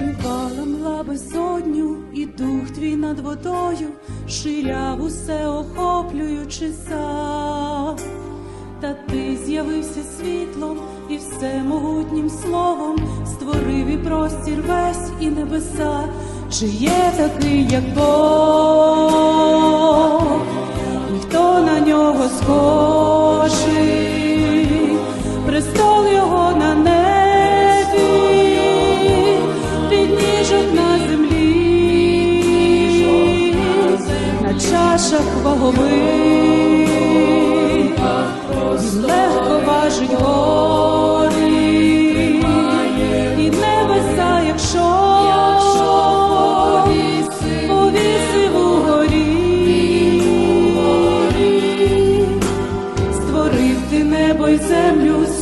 Шинкала мла безодню, і дух твій над водою, ширяв усе охоплюючи сам. Та ти з'явився світлом і все могутнім словом, створив і простір весь і небеса, чи є такий, як Бог. Підніжок на землі, на чашах вагових.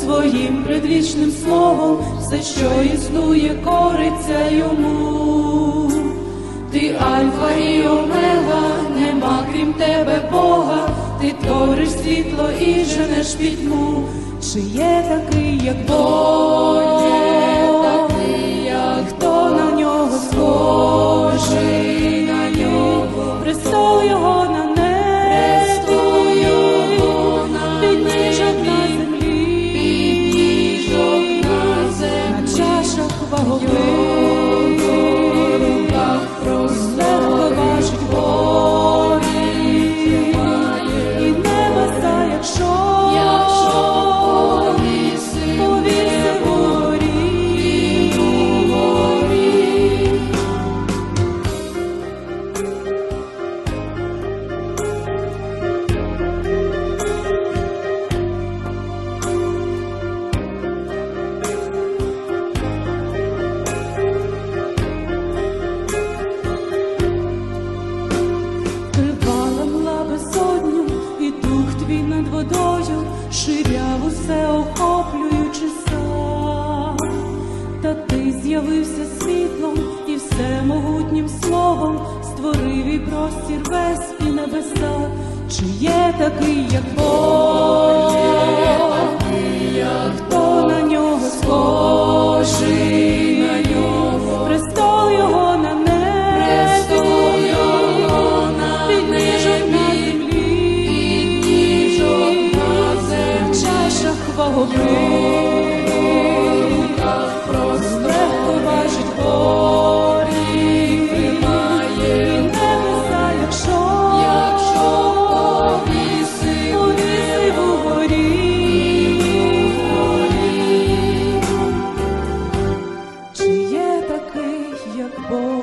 Своїм предвічним словом, все, що існує, кориться йому. Ти альфа і омега, нема крім тебе Бога, ти твориш світло і женеш пітьму. Чи є такий, як Бог? Чашах вагових, водою ширяв усе охоплюючи сам, Та ти з'явився світлом і всемогутнім словом створив і простір весь і небеса. Чи є такий, як Бог? boy.